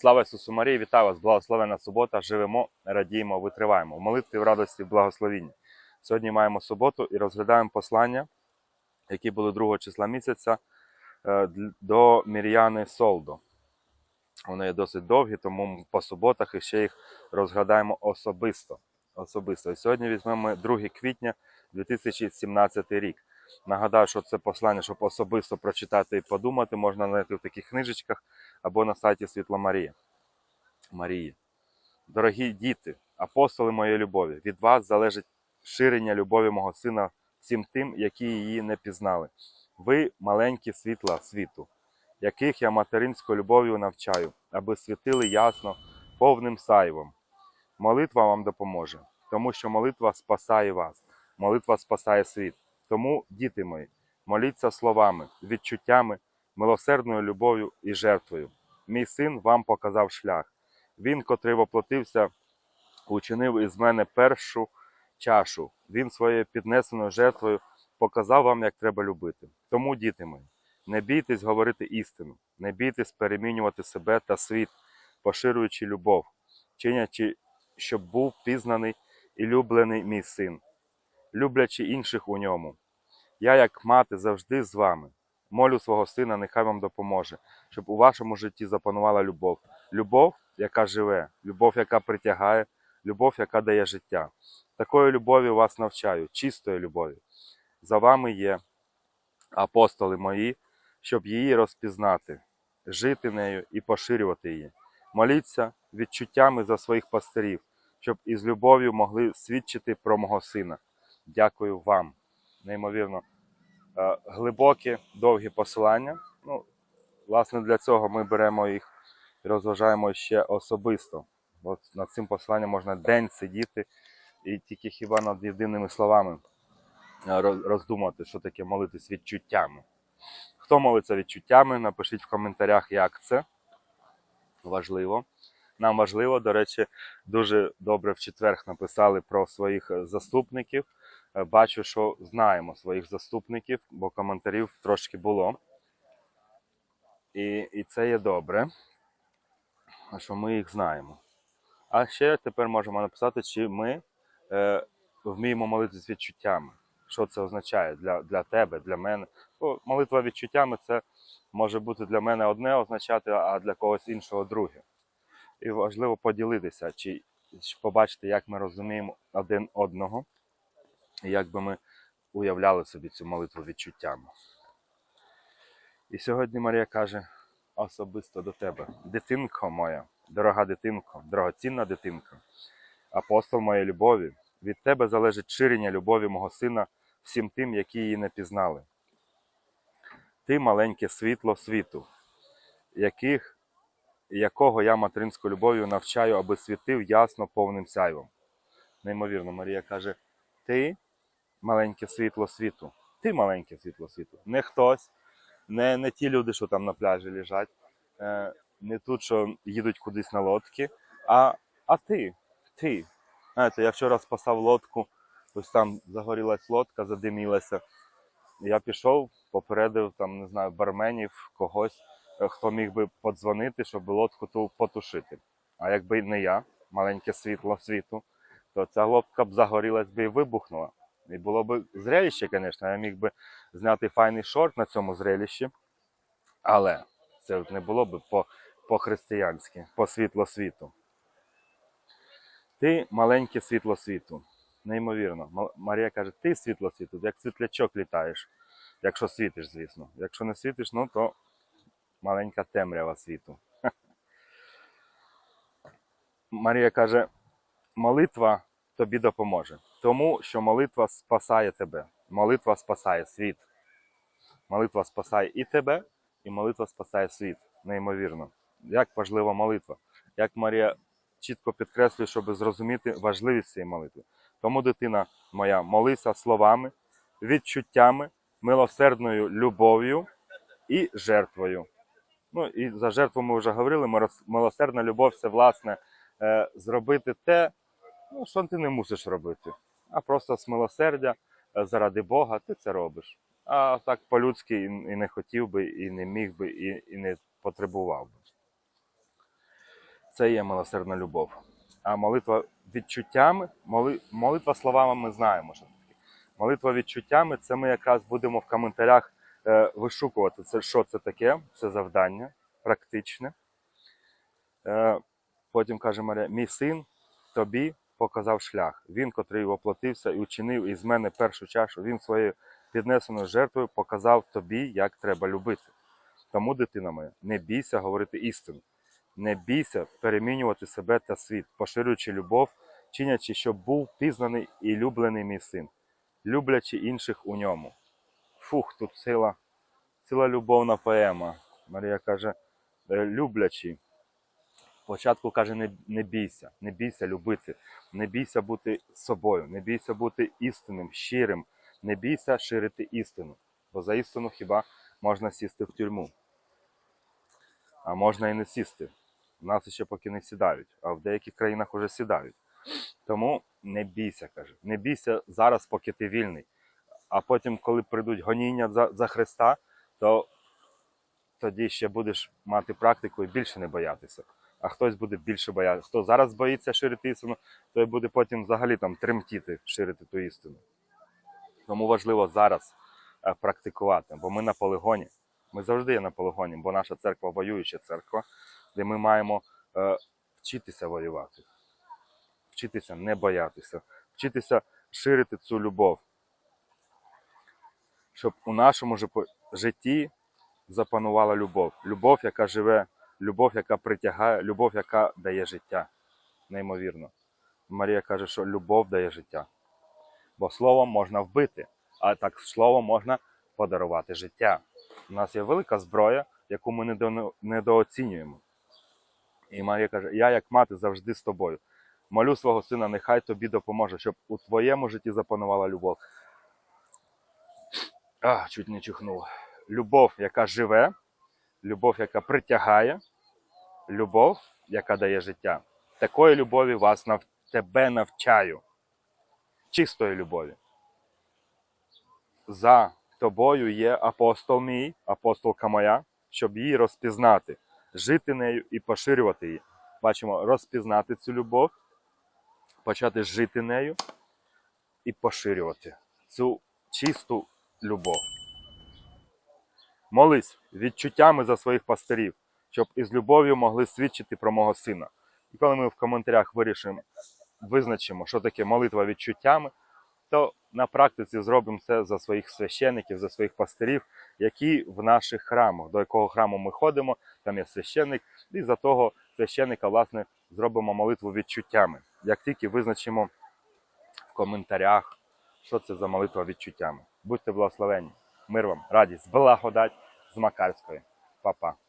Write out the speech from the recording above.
Слава Ісусу Марії, вітаю вас! Благословена субота! Живемо, радіємо, витриваємо. В молитві в радості, в благословінні. Сьогодні маємо суботу і розглядаємо послання, які були 2 числа місяця е, до Мір'яни Солдо. Вони є досить довгі, тому по суботах і ще їх розглядаємо особисто. особисто. І сьогодні візьмемо 2 квітня 2017 рік. Нагадаю, що це послання, щоб особисто прочитати і подумати, можна знайти в таких книжечках або на сайті Світла Марія. Марії. Дорогі діти, апостоли моєї любові, від вас залежить ширення любові мого сина всім тим, які її не пізнали. Ви маленькі світла світу, яких я материнською любов'ю навчаю, аби світили ясно повним сайвом. Молитва вам допоможе, тому що молитва спасає вас, молитва спасає світ. Тому, діти мої, моліться словами, відчуттями, милосердною любов'ю і жертвою. Мій син вам показав шлях. Він, котрий воплотився, учинив із мене першу чашу. Він своєю піднесеною жертвою показав вам, як треба любити. Тому, діти мої, не бійтесь говорити істину, не бійтесь перемінювати себе та світ, поширюючи любов, чинячи, щоб був пізнаний і люблений мій син, люблячи інших у ньому. Я, як мати, завжди з вами. Молю свого сина, нехай вам допоможе, щоб у вашому житті запанувала любов. Любов, яка живе, любов, яка притягає, любов, яка дає життя. Такої любові вас навчаю, чистої любові. За вами є апостоли мої, щоб її розпізнати, жити нею і поширювати її. Моліться відчуттями за своїх пастирів, щоб із любов'ю могли свідчити про мого сина. Дякую вам. Неймовірно е, глибокі, довгі посилання. Ну, власне, для цього ми беремо їх і розважаємо ще особисто. От над цим посиланням можна день сидіти і тільки хіба над єдиними словами е, роздумати, що таке молитись відчуттями. Хто молиться відчуттями, напишіть в коментарях, як це. Важливо. Нам важливо, до речі, дуже добре в четверг написали про своїх е, заступників. Е, Бачу, що знаємо своїх заступників, бо коментарів трошки було. І, і це є добре, що ми їх знаємо. А ще тепер можемо написати, чи ми е, вміємо молитися відчуттями. Що це означає для, для тебе, для мене. Ну, молитва відчуттями це може бути для мене одне означати, а для когось іншого друге. І важливо поділитися, чи, чи побачити, як ми розуміємо один одного, як би ми уявляли собі цю молитву відчуттями. І сьогодні Марія каже особисто до тебе: дитинко моя, дорога дитинко, дорогоцінна дитинко, апостол моєї любові, від тебе залежить ширення любові мого сина всім тим, які її не пізнали. Ти маленьке світло світу, яких, якого я материнською любов'ю навчаю, аби світив ясно повним сяйвом. Неймовірно, Марія каже: Ти маленьке світло світу. Ти маленьке світло світу. Не хтось, не, не ті люди, що там на пляжі лежать, е, не тут, що їдуть кудись на лодки, а, а ти. Ти. Знаєте, я вчора спасав лодку, ось там загорілась лодка, задимілася. Я пішов, попередив там, не знаю, барменів, когось, е, хто міг би подзвонити, щоб лодку ту потушити. А якби не я, маленьке світло світу, то ця лодка б загорілась би і вибухнула. І було б зрелище, звісно, я міг би зняти файний шорт на цьому зрелищі, але це не було б по- по-християнськи, по світло світу. Ти маленьке світло світу. Неймовірно. Марія каже, ти світло світу, як світлячок літаєш. Якщо світиш, звісно. Якщо не світиш, ну то маленька темрява світу. Марія каже, молитва тобі допоможе. Тому що молитва спасає тебе. Молитва спасає світ. Молитва спасає і тебе, і молитва спасає світ. Неймовірно. Як важлива молитва. Як Марія чітко підкреслює, щоб зрозуміти важливість цієї молитви. Тому, дитина моя, молися словами, відчуттями, милосердною любов'ю і жертвою. Ну і за жертву ми вже говорили. Милосердна любов це власне е, зробити те, ну, що ти не мусиш робити, а просто з милосердя е, заради Бога ти це робиш. А так по-людськи і, не хотів би, і не міг би, і, і не потребував би. це є милосердна любов. А молитва відчуттями, молитва словами ми знаємо, що таке. Молитва відчуттями це ми якраз будемо в коментарях е, вишукувати, це, що це таке, це завдання практичне. Е, потім каже Марія: мій син тобі показав шлях. Він, котрий воплотився і учинив із мене першу чашу, він своєю піднесеною жертвою показав тобі, як треба любити. Тому, дитина моя, не бійся говорити істину, не бійся перемінювати себе та світ, поширюючи любов, чинячи, щоб був пізнаний і люблений мій син, люблячи інших у ньому. Фух, тут ціла, ціла любовна поема. Марія каже, е, люблячи. Спочатку каже, не, не бійся, не бійся любити, не бійся бути собою, не бійся бути істинним, щирим, не бійся ширити істину. Бо за істину хіба можна сісти в тюрму. А можна і не сісти. У нас ще поки не сідають, а в деяких країнах вже сідають. Тому не бійся, каже. Не бійся зараз, поки ти вільний. А потім, коли прийдуть гоніння за, за Христа, то тоді ще будеш мати практику і більше не боятися. А хтось буде більше боятися. Хто зараз боїться ширити істину, той буде потім взагалі там тремтіти, ширити ту істину. Тому важливо зараз е, практикувати, бо ми на полигоні. Ми завжди є на полигоні, бо наша церква воююча церква, де ми маємо е, вчитися воювати, вчитися не боятися, вчитися ширити цю любов, щоб у нашому житті запанувала любов. Любов, яка живе, любов, яка притягає, любов, яка дає життя. Неймовірно. Марія каже, що любов дає життя. Бо словом можна вбити, а так словом можна подарувати життя. У нас є велика зброя, яку ми недо- недооцінюємо. І Марія каже: Я, як мати, завжди з тобою. Молю свого сина, нехай тобі допоможе, щоб у твоєму житті запанувала любов. А, чуть не чихнув. Любов, яка живе, любов, яка притягає, любов, яка дає життя. Такої любові вас нав... тебе навчаю. Чистої любові. За тобою є апостол мій, апостолка моя, щоб її розпізнати, жити нею і поширювати її. Бачимо, розпізнати цю любов, почати жити нею і поширювати цю чисту любов. Молись відчуттями за своїх пастирів, щоб із любов'ю могли свідчити про мого сина. І коли ми в коментарях вирішимо, визначимо, що таке молитва відчуттями, то на практиці зробимо це за своїх священників, за своїх пастирів, які в наших храмах, до якого храму ми ходимо, там є священник, і за того священника, власне, зробимо молитву відчуттями. Як тільки визначимо в коментарях, що це за молитва відчуттями. Будьте благословені. Мир вам, радість, благодать з Макарської. Па-па.